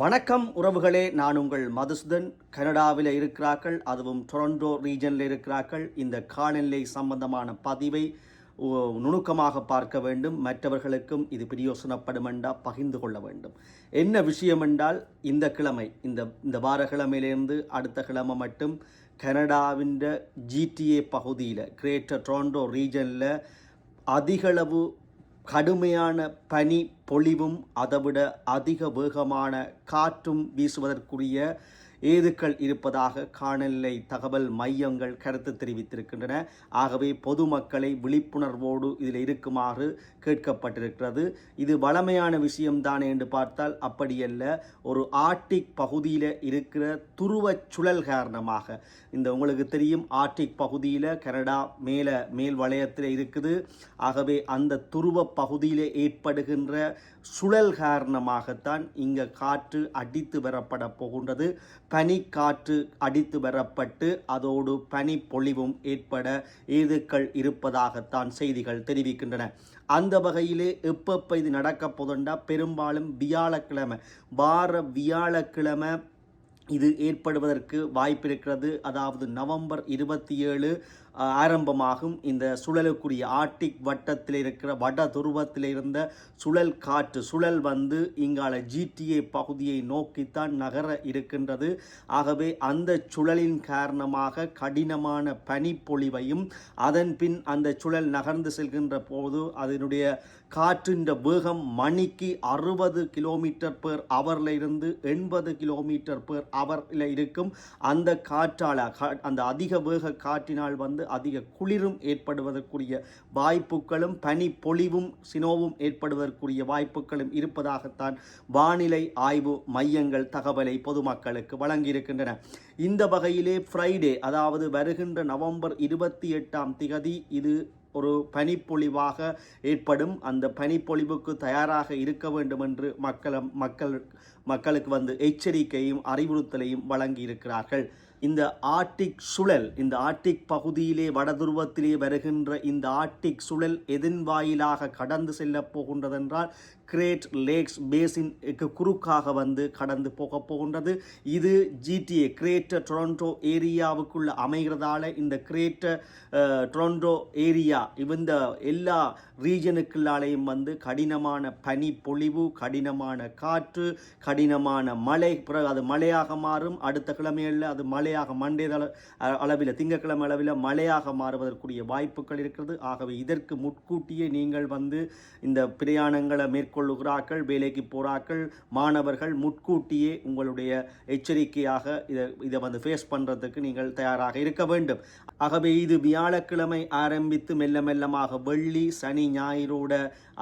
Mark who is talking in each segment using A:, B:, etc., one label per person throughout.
A: வணக்கம் உறவுகளே நான் உங்கள் மதுசூதன். கனடாவில் இருக்கிறார்கள் அதுவும் டொரண்டோ ரீஜனில் இருக்கிறார்கள். இந்த காலநிலை சம்பந்தமான பதிவை நுணுக்கமாக பார்க்க வேண்டும். மற்றவர்களுக்கும் இது பிரயோசனப்படும் என்றா பகிர்ந்து கொள்ள வேண்டும். என்ன விஷயம் என்றால் இந்த கிழமை இந்த இந்த வார கிழமையிலிருந்து அடுத்த கிழமை மட்டும் கனடாவின் ஜிடிஏ பகுதியில் கிரேட்டர் டொரண்டோ ரீஜனில் அதிகளவு கடுமையான பனி பொழிவும் அதைவிட அதிக வேகமான காற்றும் வீசுவதற்குரிய ஏதுக்கள் இருப்பதாக காணநிலை தகவல் மையங்கள் கருத்து தெரிவித்திருக்கின்றன. ஆகவே பொதுமக்களை விழிப்புணர்வோடு இதில் இருக்குமாறு கேட்கப்பட்டிருக்கிறது. இது வளமையான விஷயம்தானே என்று பார்த்தால் அப்படியல்ல. ஒரு ஆர்டிக் பகுதியில் இருக்கிற துருவச் சுழல் காரணமாக. இந்த உங்களுக்கு தெரியும் ஆர்டிக் பகுதியில் கனடா மேலே மேல் வளையத்தில் இருக்குது. ஆகவே அந்த துருவ பகுதியில் ஏற்படுகின்ற சுழல் காரணமாகத்தான் இங்கே காற்று அடித்து வரப்பட போகின்றது. பனிக்காற்று அடித்து வரப்பட்டு அதோடு பனி பொழிவும் ஏற்பட ஏதுக்கள் இருப்பதாகத்தான் செய்திகள் தெரிவிக்கின்றன. அந்த வகையிலே எப்பப்போ இது நடக்க போதுண்டா பெரும்பாலும் வியாழக்கிழமை வார வியாழக்கிழமை இது ஏற்படுவதற்கு வாய்ப்பிருக்கிறது. அதாவது நவம்பர் இருபத்தி ஏழு ஆரம்பமாகும். இந்த சுழலுக்குரிய ஆர்டிக் வட்டத்தில் இருக்கிற வட துருவத்தில் இருந்த சுழல் காற்று சுழல் வந்து இங்கால ஜிடிஏ பகுதியை நோக்கித்தான் நகர இருக்கின்றது. ஆகவே அந்த சுழலின் காரணமாக கடினமான பனிப்பொழிவையும் அதன் பின் அந்த சுழல் நகர்ந்து செல்கின்ற போது அதனுடைய காற்றின் வேகம் மணிக்கு அறுபது கிலோமீட்டர் பேர் அவரில் இருந்து எண்பது கிலோமீட்டர் பேர் அவரில் இருக்கும். அந்த காற்றால் அந்த அதிக வேக காற்றினால் வந்து அதிக குளிரும் ஏற்படுவதற்குரிய வாய்ப்புகளும் பனி பொழிவும் சினோவும் ஏற்படுவதற்குரிய வாய்ப்புகளும் இருப்பதாகத்தான் வானிலை ஆய்வு மையங்கள் தகவலை பொதுமக்களுக்கு வழங்கியிருக்கின்றன. இந்த வகையிலே ஃப்ரைடே அதாவது வருகின்ற நவம்பர் இருபத்தி எட்டாம் திகதி இது ஒரு பனிப்பொழிவாக ஏற்படும். அந்த பனிப்பொழிவுக்கு தயாராக இருக்க வேண்டும் என்று மக்களும் மக்கள் மக்களுக்கு வந்து எச்சரிக்கையும் அறிவுறுத்தலையும் வழங்கி இருக்கிறார்கள் இந்த ஆர்டிக் சுழல் இந்த ஆர்டிக் பகுதியிலே வடதுருவத்திலே வருகின்ற இந்த ஆர்டிக் சுழல் எதன் வாயிலாக கடந்து செல்லப் போகின்றதென்றால் கிரேட் லேக்ஸ் பேசினுக்கு குறுக்காக வந்து கடந்து போக போகின்றது. இது ஜிடிஏ கிரேட்டர் டொரண்டோ ஏரியாவுக்குள்ள அமைகிறதால இந்த கிரேட்டர் டொரண்டோ ஏரியா இந்த எல்லா ரீஜனுக்குள்ளாலேயும் வந்து கடினமான பனி பொழிவு கடினமான காற்று கடினமான மழை பிறகு அது மழையாக மாறும். அடுத்த கிழமையில் அது மழையாக மண்டே அளவில் திங்கட்கிழமை அளவில் மழையாக மாறுவதற்குரிய வாய்ப்புகள் இருக்கிறது. ஆகவே இதற்கு முன்கூட்டியே நீங்கள் வந்து இந்த பிரயாணங்களை மேற்கொள்ளுகிறார்கள் வேலைக்கு போகிறார்கள் மாணவர்கள் முன்கூட்டியே உங்களுடைய எச்சரிக்கையாக இதை இதை வந்து ஃபேஸ் பண்ணுறதுக்கு நீங்கள் தயாராக இருக்க வேண்டும். ஆகவே இது வியாழக்கிழமை ஆரம்பித்து மெல்ல மெல்லமாக வெள்ளி சனி ஞாயிறோட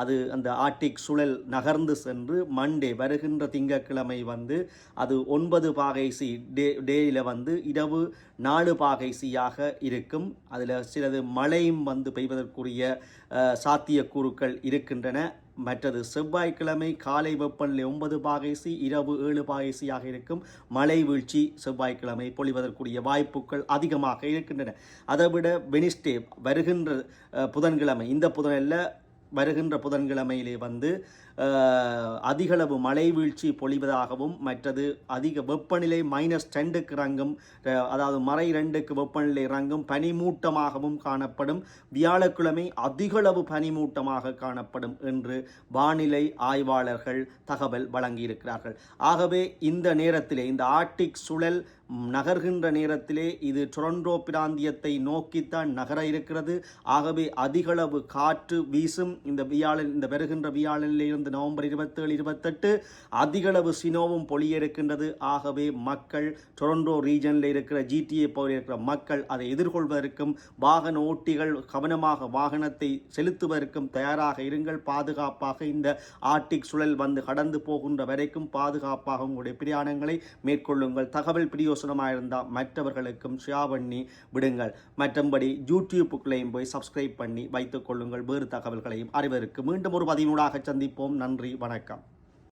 A: அது அந்த ஆர்டிக் சுழல் நகர்ந்து சென்று மண்டே வருகின்ற திங்கட்கிழமை வந்து அது ஒன்பது பாகை சி டே டேயில் வந்து இரவு நாலு பாகைசியாக இருக்கும். அதில் சிலது மழையும் வந்து பெய்வதற்குரிய சாத்தியக்கூறுகள் இருக்கின்றன. மற்றது செவ்வாய்க்கிழமை காலை வெப்பநிலை ஒன்பது பாகைசி இரவு ஏழு பாகைசியாக இருக்கும். மழை வீழ்ச்சி செவ்வாய்க்கிழமை பொழிவதற்குரிய வாய்ப்புகள் அதிகமாக இருக்கின்றன. அதைவிட வெனிஸ்டே வருகின்ற புதன்கிழமை இந்த புதனில் வருகின்ற புதன்கிழமையிலே வந்து அதிகளவு மழை வீழ்ச்சி பொழிவதாகவும் மற்றது அதிக வெப்பநிலை மைனஸ் ரெண்டுக்கு இறங்கும் அதாவது மறை ரெண்டுக்கு வெப்பநிலை இறங்கும் பனிமூட்டமாகவும் காணப்படும். வியாழக்கிழமை அதிகளவு பனிமூட்டமாக காணப்படும் என்று வானிலை ஆய்வாளர்கள் தகவல் வழங்கியிருக்கிறார்கள். ஆகவே இந்த நேரத்திலே இந்த ஆர்டிக் சுழல் நகர்கின்ற நேரத்திலே இது டொரண்டோ பிராந்தியத்தை நோக்கித்தான் நகர இருக்கிறது. ஆகவே அதிகளவு காற்று வீசும். இந்த வியாழன் இந்த வருகின்ற வியாழனில் இருந்து நவம்பர் இருபத்தேழு இருபத்தெட்டு அதிகளவு சினோவும் பொழிய இருக்கின்றது ஆகவே மக்கள் டொரண்டோ ரீஜனில் இருக்கிற ஜிடிஏ பகுதியில் இருக்கிற மக்கள் அதை எதிர்கொள்வதற்கும் வாகன ஓட்டிகள் கவனமாக வாகனத்தை செலுத்துவதற்கும் தயாராக இருங்கள். பாதுகாப்பாக இந்த ஆர்டிக் சுழல் வந்து கடந்து போகின்ற வரைக்கும் பாதுகாப்பாக உங்களுடைய பிரயாணங்களை மேற்கொள்ளுங்கள். தகவல் பிரியோசனமாக இருந்தால் மற்றவர்களுக்கும் ஷேர் பண்ணி விடுங்கள். மற்றபடி யூடியூப்புக்குள்ளேயும் போய் சப்ஸ்கிரைப் பண்ணி வைத்துக் கொள்ளுங்கள். வேறு தகவல்களையும் அறிவருக்கு மீண்டும் ஒரு பதினூடாக சந்திப்போம். நன்றி. வணக்கம்.